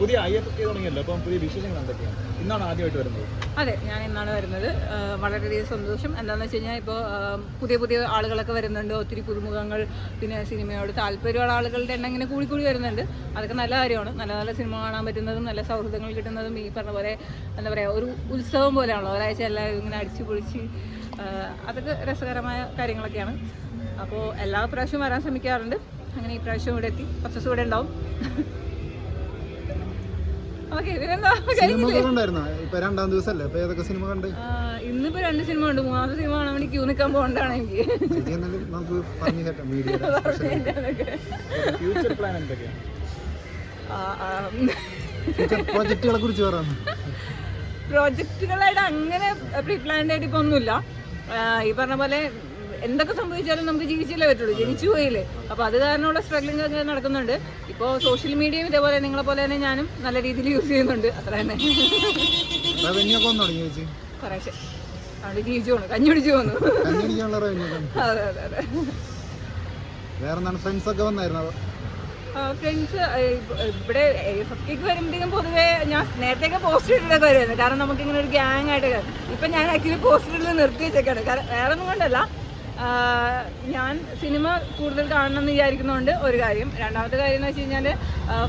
പുതിയ ഇന്നാണ് ആദ്യമായിട്ട് വരുന്നത്. അതെ ഞാൻ ഇന്നാണ് വരുന്നത്. വളരെയധികം സന്തോഷം. എന്താണെന്ന് വെച്ച് കഴിഞ്ഞാൽ ഇപ്പോൾ പുതിയ പുതിയ ആളുകളൊക്കെ വരുന്നുണ്ട്. ഒത്തിരി പുതുമുഖങ്ങൾ പിന്നെ സിനിമയോട് താല്പര്യമുള്ള ആളുകളുടെ എണ്ണം ഇങ്ങനെ കൂടി കൂടി വരുന്നുണ്ട്. അതൊക്കെ നല്ല കാര്യമാണ്. നല്ല നല്ല സിനിമ കാണാൻ പറ്റുന്നതും നല്ല സൗഹൃദങ്ങൾ കിട്ടുന്നതും ഈ പറഞ്ഞ പോലെ എന്താ പറയുക ഒരു ഉത്സവം പോലെയാണല്ലോ. ഒരാഴ്ച എല്ലാവരും ഇങ്ങനെ അടിച്ചു പൊളിച്ച് അതൊക്കെ രസകരമായ കാര്യങ്ങളൊക്കെയാണ്. അപ്പോൾ എല്ലാ പ്രാവശ്യവും വരാൻ ശ്രമിക്കാറുണ്ട്. അങ്ങനെ ഈ പ്രാവശ്യം ഇവിടെ എത്തി. കുറച്ച് ഇവിടെ ഉണ്ടാവും. ഇന്നിപ്പോ രണ്ട് സിനിമ ഉണ്ട് മൂന്നാമത്തെ സിനിമ കാണാൻ വേണ്ടി ക്യൂ നിൽക്കാൻ പോകണ്ടാണ് എനിക്ക് പ്രോജക്റ്റുകളെ കുറിച്ച് പറയാം പ്രോജക്റ്റുകളായിട്ട് അങ്ങനെ പ്രീ പ്ലാൻഡ് ആയിട്ട് ഇപ്പൊ ഒന്നുമില്ല. ഈ പറഞ്ഞ പോലെ എന്തൊക്കെ സംഭവിച്ചാലും നമുക്ക് ജീവിച്ചല്ലേ പറ്റുള്ളൂ. ജനിച്ചു പോയില്ലേ. അപ്പൊ അത് കാരണമുള്ള സ്ട്രഗ്ലിംഗ് ഒക്കെ നടക്കുന്നുണ്ട്. ഇപ്പോ സോഷ്യൽ മീഡിയയും ഇതേപോലെ നിങ്ങളെ പോലെ തന്നെ ഞാനും നല്ല രീതിയിൽ യൂസ് ചെയ്യുന്നുണ്ട്. അത്ര തന്നെ. കുറേശ്ശെ. അതുകൊണ്ട് ജീവിച്ചു പോണു. കഞ്ഞി പിടിച്ചു പോന്നു അതെ അതെ അതെ. വേറെ ഫ്രണ്ട്സ് ഒക്കെ വന്നായിരുന്നു? ഫ്രണ്ട്സ് ഇവിടെ ഫസ്റ്റേക്ക് വരുമ്പോഴത്തേക്കും പൊതുവേ ഞാൻ നേരത്തെയൊക്കെ പോസ്റ്റ് ഇട്ടിട്ടൊക്കെ വരുമായിരുന്നു കാരണം നമുക്ക് ഇങ്ങനെ ഒരു ഗ്യാങ് ആയിട്ട് ഇപ്പം ഞാൻ ആക്ച്വലി പോസ്റ്റ് ഇടൽ നിർത്തി വെച്ചേക്കാണ്. കാരണം വേറെ ഒന്നും കൊണ്ടല്ല. ഞാൻ സിനിമ കൂടുതൽ കാണണം എന്ന് വിചാരിക്കുന്നതുകൊണ്ട് ഒരു കാര്യം. രണ്ടാമത്തെ കാര്യം എന്ന് വെച്ച് കഴിഞ്ഞാൽ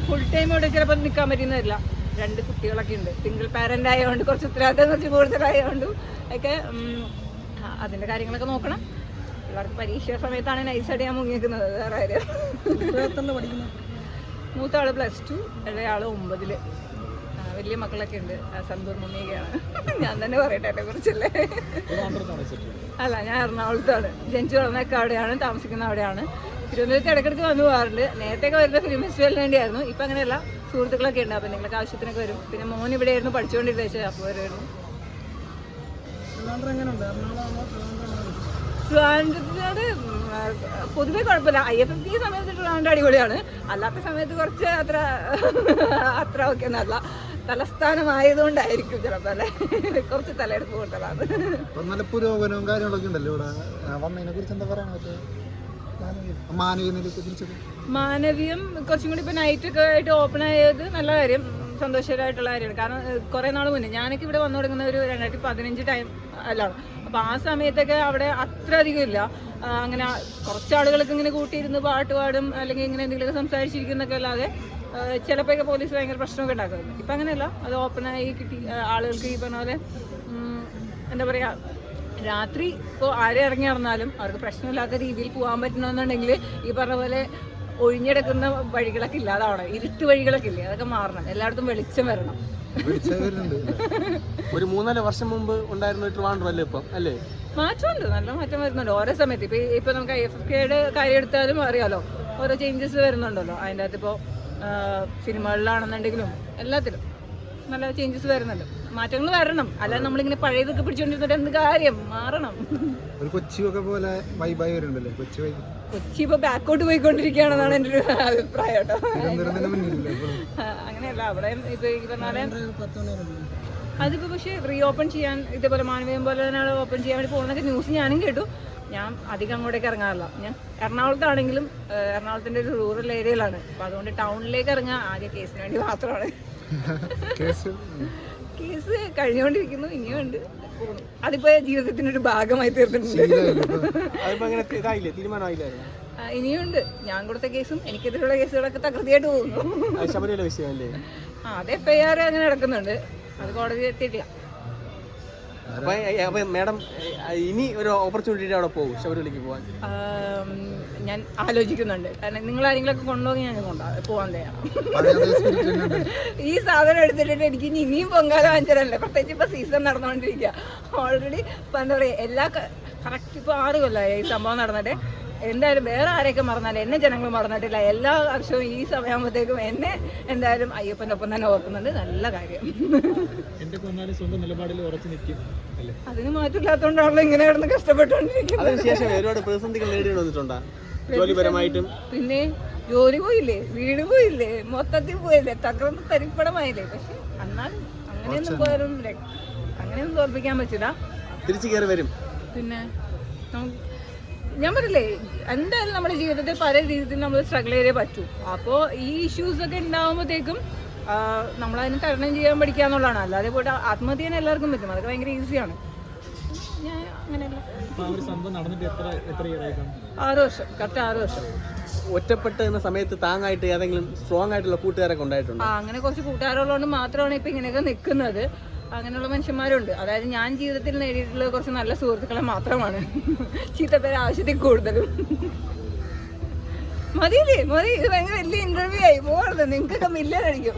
ഫുൾ ടൈം ഇവിടെ ചിലപ്പോൾ നിൽക്കാൻ പറ്റുന്നതല്ല. രണ്ട് കുട്ടികളൊക്കെ ഉണ്ട്. സിംഗിൾ പാരന്റ് ആയതുകൊണ്ട് കുറച്ച് ഉത്തരവാദിത്തം കുറച്ച് കൂടുതലായതുകൊണ്ടും ഒക്കെ അതിന്റെ കാര്യങ്ങളൊക്കെ നോക്കണം. ഇവർക്ക് പരീക്ഷ സമയത്താണ് നൈസായിട്ട് ഞാൻ മുങ്ങി നിൽക്കുന്നത് വേറെ കാര്യം. മൂത്ത ആൾ പ്ലസ് ടു ഇളയ ആൾ ഒമ്പതിൽ. വലിയ മക്കളൊക്കെ ഉണ്ട്. സന്തൂർ മമ്മിയൊക്കെയാണ് ഞാൻ തന്നെ പറയട്ടെ എന്നെ കുറിച്ചല്ലേ? അല്ല ഞാൻ എറണാകുളത്താണ്. ജനിച്ചു വളർന്നൊക്കെ അവിടെയാണ് താമസിക്കുന്ന അവിടെയാണ്. തിരുവനന്തപുരത്ത് ഇടയ്ക്കിടയ്ക്ക് വന്നു പോകാറുണ്ട്. നേരത്തെയൊക്കെ വരുന്ന ഫിലിം ഫെസ്റ്റിവലിന് വേണ്ടിയായിരുന്നു. ഇപ്പം അങ്ങനെയല്ല സുഹൃത്തുക്കളൊക്കെ ഉണ്ട്. അപ്പം നിങ്ങൾക്ക് ആവശ്യത്തിനൊക്കെ വരും. പിന്നെ മോൻ ഇവിടെ ആയിരുന്നു പഠിച്ചുകൊണ്ടിരുന്നത് അപ്പോൾ വരുമായിരുന്നു ട്രിവാൻഡ്രത്തിനോട് പൊതുവേ കുഴപ്പമില്ല. ഐ എഫ് എഫ് ബി സമയത്ത് ട്രിവാൻഡ്രം അടിപൊളിയാണ്. അല്ലാത്ത സമയത്ത് കുറച്ച് അത്ര അത്ര ഒക്കെ ഒന്നല്ല തലസ്ഥാനമായതുകൊണ്ടായിരിക്കും ചിലപ്പോൾ അല്ലെ? കുറച്ച് തലയെടുപ്പ് കൊണ്ടതാണ് നല്ല പുരോഗമനവും കാര്യങ്ങളൊക്കെ ഉണ്ടല്ലോ ഇവിടെ. വന്നതിനെ കുറിച്ച് എന്താ പറയാൻ പറ്റുക? മാനവീയം. കുറച്ചും കൂടി ഇപ്പൊ നൈറ്റ് ഒക്കെ ആയിട്ട് ഓപ്പൺ ആയത് നല്ല കാര്യം. സന്തോഷകരമായിട്ടുള്ള കാര്യമാണ്. കാരണം കുറെ നാൾ മുന്നേ ഞാനൊക്കെ ഇവിടെ വന്നു തുടങ്ങുന്ന ഒരു രണ്ടായിരത്തി പതിനഞ്ച് ടൈം അല്ലാണ് അപ്പൊ ആ സമയത്തൊക്കെ അവിടെ അത്ര അധികം ഇല്ല. അങ്ങനെ കുറച്ച് ആളുകളൊക്കെ ഇങ്ങനെ കൂട്ടിയിരുന്ന് പാട്ട് പാടും അല്ലെങ്കിൽ ഇങ്ങനെ എന്തെങ്കിലുമൊക്കെ സംസാരിച്ചിരിക്കുന്നൊക്കെ അല്ലാതെ ചിലപ്പോഴൊക്കെ പോലീസ് ഭയങ്കര പ്രശ്നമൊക്കെ ഉണ്ടാക്കുന്നു ഇപ്പം അങ്ങനെയല്ല അത് ഓപ്പണായി കിട്ടി. ആളുകൾക്ക് ഈ പറഞ്ഞ പോലെ എന്താ പറയുക രാത്രി ഇപ്പോൾ ആരെ ഇറങ്ങി നടന്നാലും അവർക്ക് പ്രശ്നമില്ലാത്ത രീതിയിൽ പോകാൻ പറ്റണമെന്നുണ്ടെങ്കിൽ ഈ പറഞ്ഞ പോലെ ഒഴിഞ്ഞെടുക്കുന്ന വഴികളൊക്കെ ഇല്ലാതാവണം ഇരുട്ട് വഴികളൊക്കെ ഇല്ലേ അതൊക്കെ മാറണം. എല്ലായിടത്തും വെളിച്ചം വരണം. ഒരു മൂന്നാൽ വർഷം മുമ്പ് ഉണ്ടായിരുന്ന ട്രിവാൻഡ്രം അല്ലേ ഇപ്പം? അല്ലേ? മാറ്റമുണ്ട് നല്ല മാറ്റം വരുന്നുണ്ട്. ഓരോ സമയത്ത്. ഇപ്പൊ ഇപ്പൊ നമുക്ക് ഐ എഫ് കെയുടെ കാര്യം എടുത്താലും അറിയാലോ ഓരോ ചേഞ്ചസ് വരുന്നുണ്ടല്ലോ. അതിന്റെ അകത്ത് ഇപ്പോൾ സിനിമകളിലാണെന്നുണ്ടെങ്കിലും എല്ലാത്തിലും നല്ല ചേഞ്ചസ് വരുന്നുണ്ട്. മാറ്റങ്ങൾ വരണം. അല്ലാതെ നമ്മളിങ്ങനെ പഴയതൊക്കെ പിടിച്ചോണ്ടിരുന്നിട്ട് എന്ത് കാര്യം? മാറണം. ഒരു കൊച്ചിയൊക്കെ പോലെ വൈബായി വരുന്നുണ്ടല്ലേ? കൊച്ചി വൈബ് കൊച്ചി ഇപ്പൊ ബാക്കോട്ട് പോയിക്കൊണ്ടിരിക്കുകയാണെന്നാണ് എന്റെ ഒരു അഭിപ്രായം കേട്ടോ. അങ്ങനെയല്ല. അവിടെ ഇപ്പൊ പറഞ്ഞാൽ അതിപ്പോ പക്ഷെ റീ ഓപ്പൺ ചെയ്യാൻ ഇതേപോലെ മാനവീയം പോലെ തന്നെ ഓപ്പൺ ചെയ്യാൻ വേണ്ടി പോകുന്നൊക്കെ ന്യൂസ് ഞാനും കേട്ടു. ഞാൻ അധികം അങ്ങോട്ടേക്ക് ഇറങ്ങാറില്ല. ഞാൻ എറണാകുളത്താണെങ്കിലും എറണാകുളത്തിന്റെ ഒരു റൂറൽ ഏരിയയിലാണ് അപ്പൊ അതുകൊണ്ട് ടൗണിലേക്ക് ഇറങ്ങാൻ ആദ്യം കേസിന് വേണ്ടി മാത്രമാണ്. കേസ് കഴിഞ്ഞുകൊണ്ടിരിക്കുന്നു ഇനിയുണ്ട് ഉണ്ട്. അതിപ്പോ ജീവിതത്തിന്റെ ഒരു ഭാഗമായി തീർന്നിട്ടുണ്ട്. ഇനിയുണ്ട് ഞാൻ കൊടുത്ത കേസും എനിക്കെതിരെയുള്ള കേസുകളൊക്കെ തകൃതിയായിട്ട് പോകുന്നു. അതെ എഫ്ഐആർ വിഷയമല്ലേ? ആ അത് എഫ് ഐ ആർ അങ്ങനെ നടക്കുന്നുണ്ട്. അത് കോടതി എത്തിയിട്ടില്ല. അപ്പൊ അപ്പൊ മാഡം ഇനി ഒരു ഓപ്പർച്യൂണിറ്റി അവിടെ പോകും ശബരിമലയ്ക്ക് പോകാൻ ഞാൻ ആലോചിക്കുന്നുണ്ട്. കാരണം നിങ്ങൾ ആരെങ്കിലൊക്കെ കൊണ്ടുപോകി ഞാൻ കൊണ്ടുപോകാം. പോകാൻ spirit തന്നെയുണ്ട്. ഈ സാധനം എടുത്തിട്ട് എനിക്ക് ഇനി ഇനിയും പൊങ്കാല വാങ്ങിച്ചതല്ലേ. പ്രത്യേകിച്ച് ഇപ്പൊ സീസൺ നടന്നുകൊണ്ടിരിക്കുക. ഓൾറെഡി ഇപ്പൊ എന്താ പറയാ എല്ലാ കറക്റ്റ് ഇപ്പൊ ആറ് കൊല്ലമായി ഈ സംഭവം നടന്നിട്ട്. എന്തായാലും വേറെ ആരെയൊക്കെ മറന്നാലും എന്നെ ജനങ്ങൾ മറന്നിട്ടില്ല. എല്ലാ വർഷവും ഈ സമയമാകുമ്പോഴത്തേക്കും എന്നെ എന്തായാലും അയ്യപ്പന്റെ ഒപ്പം തന്നെ ഓർക്കുന്നുണ്ട്. നല്ല കാര്യം. അതിന് മാറ്റമില്ലാത്തതുകൊണ്ടാണല്ലോ ഇങ്ങനെ കിടന്ന് കഷ്ടപ്പെട്ടുകൊണ്ടിരിക്കുന്നത്. ജോലിപരമായിട്ടും? പിന്നെ ജോലി പോയില്ലേ? വീട് പോയില്ലേ? മൊത്തത്തിൽ പോയില്ലേ? തകർന്ന് തരിപ്പടമായില്ലേ പക്ഷെ എന്നാലും അങ്ങനെയൊന്നും പോയാലും അങ്ങനെയൊന്നും തോൽപ്പിക്കാൻ പറ്റില്ല. തിരിച്ചു കയറി വരും. പിന്നെ നമുക്ക് ഞാൻ പറയില്ലേ എന്തായാലും നമ്മുടെ ജീവിതത്തിൽ പല രീതിയിൽ നമ്മൾ സ്ട്രഗിൾ ചെയ്തേ പറ്റൂ. അപ്പോൾ ഈ ഇഷ്യൂസ് ഒക്കെ ഉണ്ടാകുമ്പോഴത്തേക്കും നമ്മളതിന് തരണം ചെയ്യാൻ പഠിക്കുക എന്നുള്ളതാണ്. അല്ലാതെ പോയിട്ട് ആത്മഹത്യ ചെയ്യാൻ എല്ലാവർക്കും പറ്റും. അതൊക്കെ ഭയങ്കര ഈസിയാണ് ഞാൻ അങ്ങനെയല്ല. ആറ് വർഷം കറക്റ്റ് ആറ് വർഷം. ഒറ്റപ്പെട്ട് എന്ന സമയത്ത് താങ്ങായിട്ട് ഏതെങ്കിലും സ്ട്രോങ് ആയിട്ടുള്ള കൂട്ടുകാരൊക്കെ ഉണ്ടായിട്ടുണ്ട്? ആ അങ്ങനെ കുറച്ച് കൂട്ടുകാരുള്ളതുകൊണ്ട് മാത്രമാണ് ഇപ്പൊ ഇങ്ങനെയൊക്കെ നിൽക്കുന്നത്. അങ്ങനെയുള്ള മനുഷ്യന്മാരുണ്ട്. അതായത് ഞാൻ ജീവിതത്തിൽ നേടിയിട്ടുള്ള കുറച്ച് നല്ല സുഹൃത്തുക്കളെ മാത്രമാണ്. ചീത്തപ്പേരെ ആവശ്യത്തിൽ കൂടുതലും. മതിയില്ലേ? മതി. ഇത് ഭയങ്കര വലിയ ഇന്റർവ്യൂ ആയി. പോകരുത് നിങ്ങൾക്കൊക്കെ മില്ലൻ അടിക്കും.